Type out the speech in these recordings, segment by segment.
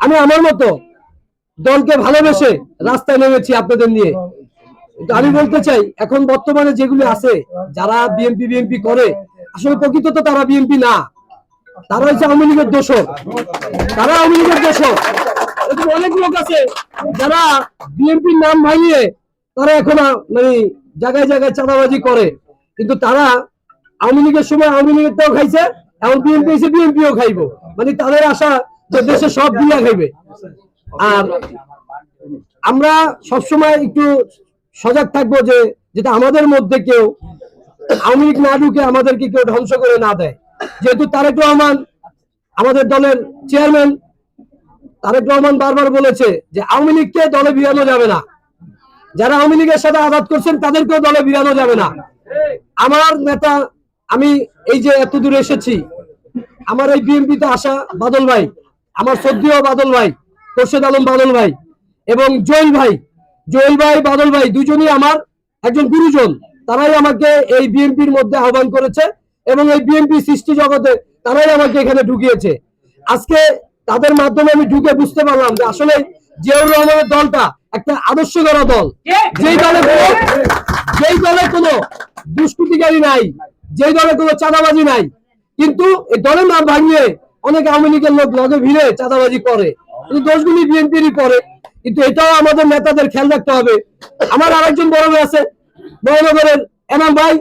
আমি আমার মতো দলকে ভালোবেসে রাস্তায় নেমেছি আপনাদের নিয়ে। আমি বলতে চাই, এখন বর্তমানে যেগুলি আছে, যারা বিএনপি বিএনপি করে, আসলে প্রকৃত তো তারা বিএনপি না। তারা হচ্ছে আওয়ামী লীগের দোষর। তারা আওয়ামী লীগের দোষর। অনেক লোক আছে, যারা বিএনপির নাম ভাঙিয়ে তারা এখন মানে জায়গায় জায়গায় চাঁদাবাজি করে। কিন্তু তারা আওয়ামী লীগের সময় আওয়ামী লীগেরটাও খাইছে, এখন বিএনপি এসে বিএনপিও খাইবো। মানে তাদের আশা যে দেশে সব দিয়া খাইবে। আর আমরা সবসময় একটু সজাগ থাকব যে, যেটা আমাদের মধ্যে কেউ আওয়ামী না ঢুকে আমাদেরকে কেউ ধ্বংস করে না দেয়। যেহেতু তারেক রহমান আমাদের দলের চেয়ারম্যান, তারেক রহমান বারবার বলেছে যে, আওয়ামী লীগকে দলে ভিড়ানো যাবে না। যারা আওয়ামী লীগের সাথে আঘাত করছেন, তাদেরকেও দলে ভিড়ানো যাবে না। আমার নেতা, আমি এই যে এত দূরে এসেছি, আমার এই বিএনপিতে আসা বাদল ভাই আমার সদ্যীয় বাদল ভাই, খোরশেদ আলম বাদল ভাই এবং জয়েল ভাই। জয়েল ভাই, বাদল ভাই দুজনই আমার একজন গুরুজন। তারাই আমাকে এই বিএনপির মধ্যে আহ্বান করেছে এবং এই বিএনপি সৃষ্টি জগতে তারাই আমাকে এখানে ঢুকিয়েছে। আজকে তাদের মাধ্যমে আমি ঢুকে বুঝতে পারলাম যে আসলে জিয়াউর রহমানের দলটা একটা আদর্শ করা দল। যেই দলে যেই দলে কোনো দুষ্কৃতিকারী নাই, যেই দলে কোনো চাঁদাবাজি নাই। কিন্তু এই দলের নাম ভাঙিয়ে অনেক আওয়ামী লীগের লোক লগে ভিড়ে চাঁদাবাজি করে। কিন্তু দোষগুলি বিএনপিরই করে। কিন্তু এটাও আমাদের নেতাদের খেয়াল রাখতে হবে। আমার আরেকজন বড় ভাই আছে মহানগরের এনাম ভাই।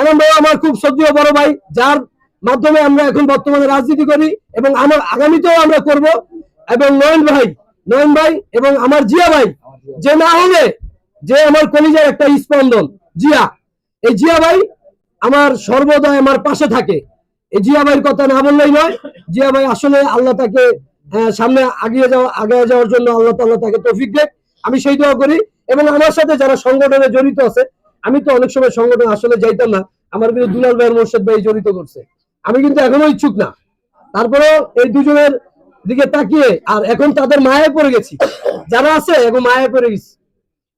এনাম ভাই আমার খুব শ্রদ্ধেয় বড় ভাই, যার মাধ্যমে আমরা এখন বর্তমানে রাজনীতি করি এবং আমার আগামীতেও আমরা করব। এবং নয়ন ভাই নয়ন ভাই এবং আমার জিয়া ভাই, যে না হলে যে আমার কলিজার একটা স্পন্দন। জিয়া, এই জিয়া ভাই আমার সর্বদা আমার পাশে থাকে। জিয়া ভাইয়ের কথা না বললেই নয়। জিয়া ভাই আসলে আল্লাহ তাকে সামনে আগিয়ে যাওয়া আগে যাওয়ার জন্য আল্লাহ তাল্লাহ তাকে তৌফিক দেয় আমি সেই দোয়া করি এবং আমার সাথে যারা সংগঠনে জড়িত আছে, আমি তো অনেক সময় সংগঠন আসলে যাইতাম না, আমার কিন্তু দুলাল ভাইয়ের মোর্শেদ ভাই জড়িত করছে। আমি কিন্তু এখনও ইচ্ছুক না। তারপরেও এই দুজনের দিকে তাকিয়ে, আর এখন তাদের মায়ায় পড়ে গেছি। যারা আছে, এখন মায়ায় পড়ে গেছি।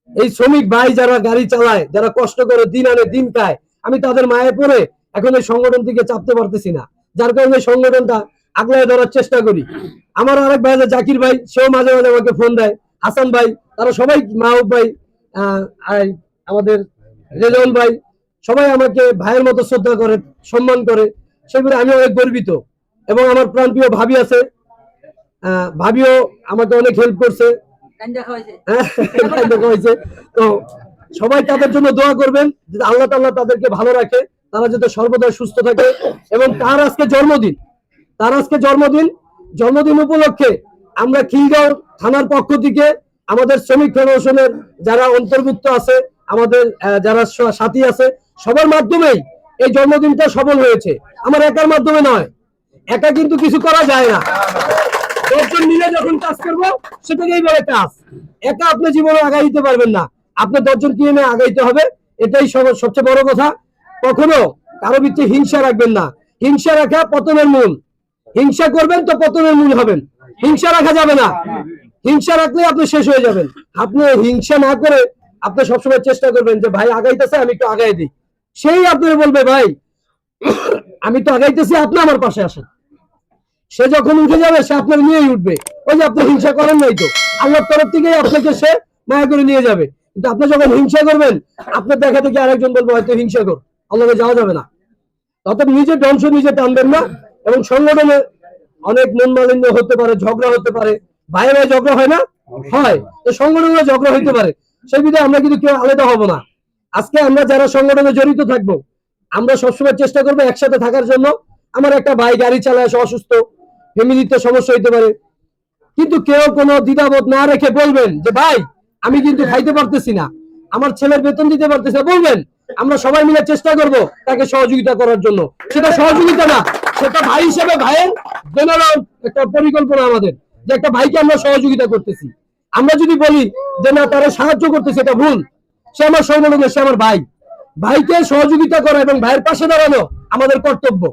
এই শ্রমিক ভাই যারা গাড়ি চালায়, যারা কষ্ট করে দিন আনে, দিন খায়, আমি তাদের মায়ে পড়ে এখন এই সংগঠন থেকে চাপতে পারতেছি না। যার কারণে সংগঠনটা আগলায় ধরার চেষ্টা করি। আমার আরেক ভাই আছে জাকির ভাই সেও মাঝে মাঝে আমাকে ফোন দেয়। হাসান ভাই তারা সবাই মাহবুব ভাই আমাদের রেজাউল ভাই সবাই আমাকে ভাইয়ের মতো শ্রদ্ধা করে সম্মান করে। সেগুলো আমি অনেক গর্বিত এবং আমার প্রাণপ্রিয় ভাবি আছে। ভাবিও আমাকে অনেক হেল্প করছে। হ্যাঁ, তো সবাই তাদের জন্য দোয়া করবেন আল্লাহ তাল্লাহ তাদেরকে ভালো রাখে। তারা যাতে সর্বদা সুস্থ থাকে এবং তার আজকে জন্মদিন, তার আজকে জন্মদিন জন্মদিন উপলক্ষে আমরা খিলগাঁও থানার পক্ষ থেকে আমাদের শ্রমিক ফেডারেশনের যারা অন্তর্ভুক্ত আছে, আমাদের যারা সাথী আছে, সবার মাধ্যমেই এই জন্মদিনটা সফল হয়েছে। আমার একার মাধ্যমে নয়, একা কিন্তু কিছু করা যায় না। দশজন মিলে যখন কাজ করব সেটাকে এইভাবে কাজ। একা আপনি জীবনে আগাইতে পারবেন না। আপনার দশজন কিনে নিয়ে আগাইতে হবে, এটাই সব- সবচেয়ে বড় কথা। কখনো কারও ভিত্তি হিংসা রাখবেন না। হিংসা রাখা পতনের মূল। হিংসা করবেন তো পতনের মূল হবেন। হিংসা রাখা যাবে না। হিংসা রাখলে আপনি শেষ হয়ে যাবেন। আপনি হিংসা না করে আপনি সবসময় চেষ্টা করবেন যে, ভাই, আগাইতেছে, আমি একটু আগাই দিই। সেই আপনার বলবে, ভাই, আমি তো আগাইতেছি, আপনি আমার পাশে আসেন। সে যখন উঠে যাবে, সে আপনার নিয়েই উঠবে। ওই যে আপনি হিংসা করেন নাই তো। আল্লাহর তরফ থেকেই আপনাকে সে মায়া করে নিয়ে যাবে। কিন্তু আপনি যখন হিংসা করবেন, আপনার দেখা থেকে আরেকজন বলব, হয়তো হিংসা কর। আল্লাহকে যাওয়া যাবে না। অর্থাৎ নিজের ধ্বংস নিজে টানবেন না এবং সংগঠনে অনেক মন মালিন্য হতে পারে ঝগড়া হতে পারে। ভাই ভাই ঝগড়া হয় না? হয়। তো সংগঠনে ঝগড়া হইতে পারে। সেই বিধায় আমরা কিন্তু কেউ আলাদা হব না। আজকে আমরা যারা সংগঠনে জড়িত থাকব আমরা সবসময় চেষ্টা করব একসাথে থাকার জন্য। আমার একটা ভাই গাড়ি চালায় সে অসুস্থ। ফ্যামিলিতে সমস্যা হইতে পারে। কিন্তু কেউ কোনো দ্বিধাবোধ না রেখে বলবেন যে ভাই আমি কিন্তু খাইতে পারতেছি না। আমার ছেলের বেতন দিতে পারতেছি না। বলবেন। আমরা সবাই মিলে চেষ্টা করব তাকে সহযোগিতা করার জন্য। সেটা সহযোগিতা না, সেটা ভাই হিসেবে ভাইয়ের জেনারেল একটা পরিকল্পনা আমাদের, যে একটা ভাইকে আমরা সহযোগিতা করতেছি। আমরা যদি বলি যে না, তারা সাহায্য করতেছে, এটা ভুল। সে আমার সংগঠনের সে আমার ভাই। ভাইকে সহযোগিতা করা এবং ভাইয়ের পাশে দাঁড়ানো আমাদের কর্তব্য।